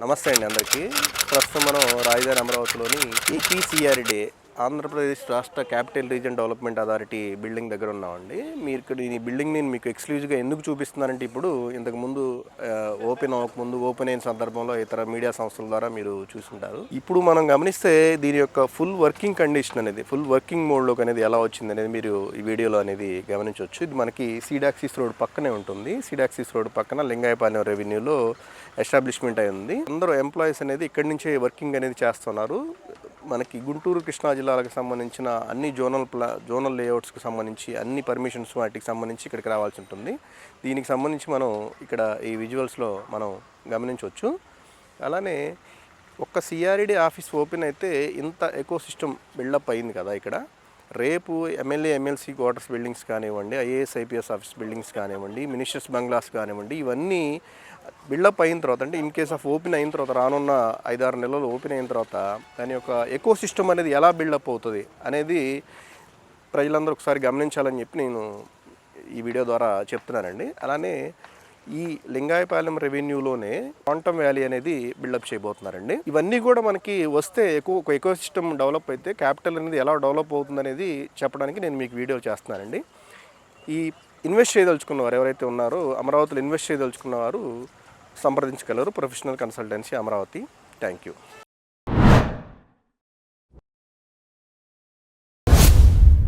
నమస్తే అండి అందరికీ. ప్రస్తుతం మనం రాజధాని అమరావతిలోని ఏపీసీఆర్డే ఆంధ్రప్రదేశ్ రాష్ట్ర capital region development authority building దగ్గర ఉన్నామండి. మీరు ఇక్కడ ఈ బిల్డింగ్ నేను మీకు ఎక్స్క్లూజివ్గా ఎందుకు చూపిస్తున్నానంటే ఇప్పుడు ఇంతకు ముందు ఓపెన్ అవ్వకముందు ఓపెన్ అయిన సందర్భంలో ఇతర మీడియా సంస్థల ద్వారా మీరు చూసుంటారు. ఇప్పుడు మనం గమనిస్తే దీని యొక్క ఫుల్ వర్కింగ్ కండిషన్ అనేది ఫుల్ వర్కింగ్ మోడ్లోకి అనేది ఎలా వచ్చింది అనేది మీరు ఈ వీడియోలో అనేది గమనించవచ్చు. ఇది మనకి సీడాక్సిస్ రోడ్ పక్కనే ఉంటుంది. సీడాక్సిస్ రోడ్ పక్కన లింగాయపాలెం రెవెన్యూలో ఎస్టాబ్లిష్మెంట్ అయి ఉంది. అందరూ ఎంప్లాయీస్ అనేది ఇక్కడి నుంచే వర్కింగ్ అనేది చేస్తున్నారు. మనకి గుంటూరు కృష్ణా జిల్లాలకు సంబంధించిన అన్ని జోనల్ ప్లా జోనల్ లేఅవుట్స్కి సంబంధించి అన్ని పర్మిషన్స్ వాటికి సంబంధించి ఇక్కడికి రావాల్సి ఉంటుంది. దీనికి సంబంధించి మనం ఇక్కడ ఈ విజువల్స్లో మనం గమనించవచ్చు. అలానే ఒక్క సిఆర్ఈడి ఆఫీస్ ఓపెన్ అయితే ఇంత ఎకో సిస్టమ్ బిల్డప్ అయింది కదా ఇక్కడ. రేపు ఎమ్మెల్యే ఎమ్మెల్సీ క్వార్టర్స్ బిల్డింగ్స్ కానివ్వండి ఐఏఎస్ ఐపీఎస్ ఆఫీస్ బిల్డింగ్స్ కానివ్వండి మినిస్టర్స్ బంగ్లాస్ కానివ్వండి ఇవన్నీ బిల్డప్ అయిన తర్వాత అంటే ఇన్ కేస్ ఆఫ్ ఓపెన్ అయిన తర్వాత రానున్న ఐదారు నెలలు ఓపెన్ అయిన తర్వాత దాని యొక్క ఎకో సిస్టమ్ అనేది ఎలా బిల్డప్ అవుతుంది అనేది ప్రజలందరూ ఒకసారి గమనించాలని చెప్పి నేను ఈ వీడియో ద్వారా చెప్తున్నానండి. అలానే ఈ లింగాయపాలెం రెవెన్యూలోనే క్వాంటమ్ వ్యాలీ అనేది బిల్డప్ చేయబోతున్నారండి. ఇవన్నీ కూడా మనకి వస్తే ఎక్కువ ఒక ఎకో సిస్టమ్ డెవలప్ అయితే క్యాపిటల్ అనేది ఎలా డెవలప్ అవుతుంది అనేది చెప్పడానికి నేను మీకు వీడియో చేస్తున్నానండి. ఈ ఇన్వెస్ట్ చేయదలుచుకున్న వారు ఎవరైతే ఉన్నారో అమరావతిలో ఇన్వెస్ట్ చేయదలుచుకున్న వారు సంప్రదించగలరు. Professional consultancy Amaravati. Thank you